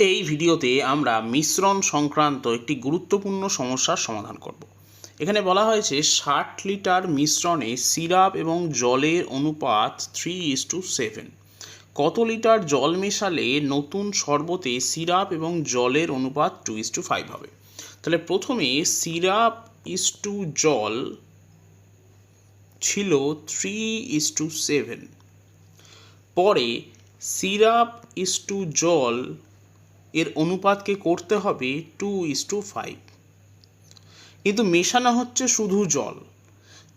এই ভিডিওতে আমরা মিশ্রণ সংক্রান্ত একটি গুরুত্বপূর্ণ সমস্যার সমাধান করব। এখানে বলা হয়েছে ষাট লিটার মিশ্রণে সিরাপ এবং জলের অনুপাত থ্রি ইস টু সেভেন কত লিটার জল মেশালে নতুন শরবতে সিরাপ এবং জলের অনুপাত টু ইস টু ফাইভ হবে? তাহলে প্রথমে সিরাপ ইস টু জল ছিল থ্রি ইস টু সেভেন পরে সিরাপ ইস টু জল এর অনুপাতকে করতে হবে টু ইস টু ফাইভ কিন্তু মেশানো হচ্ছে শুধু জল।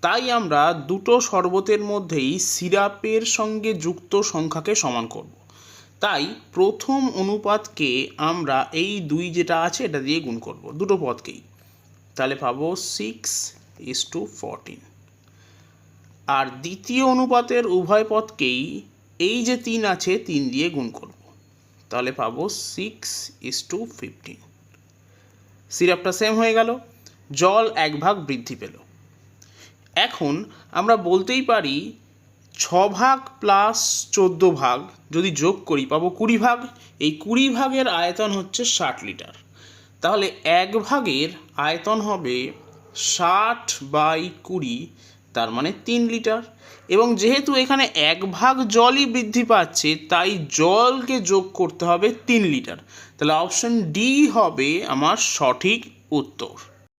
তাই আমরা দুটো শরবতের মধ্যেই সিরাপের সঙ্গে যুক্ত সংখ্যাকে সমান করব। তাই প্রথম অনুপাতকে আমরা এই দুই যেটা আছে এটা দিয়ে গুণ করব, দুটো পদকেই। তাহলে পাবো সিক্স ইস টু ফোরটিন আর দ্বিতীয় অনুপাতের উভয় পদকেই এই যে তিন আছে, তিন দিয়ে গুণ করব। তাহলে পাবো সিক্স ইস টু ফিফটিন সিরাপটা সেম হয়ে গেল, জল এক ভাগ বৃদ্ধি পেল। এখন আমরা বলতেই পারি ছ ভাগ প্লাস চোদ্দ ভাগ যদি যোগ করি, পাবো কুড়ি ভাগ। এই কুড়ি ভাগের আয়তন হচ্ছে ষাট লিটার। তাহলে এক ভাগের আয়তন হবে ষাট বাই কুড়ি তার মানে তিন লিটার। এবং যেহেতু এখানে এক ভাগ জলই বৃদ্ধি পাচ্ছে, তাই জলকে যোগ করতে হবে তিন লিটার। তাহলে অপশন ডি হবে আমার সঠিক উত্তর।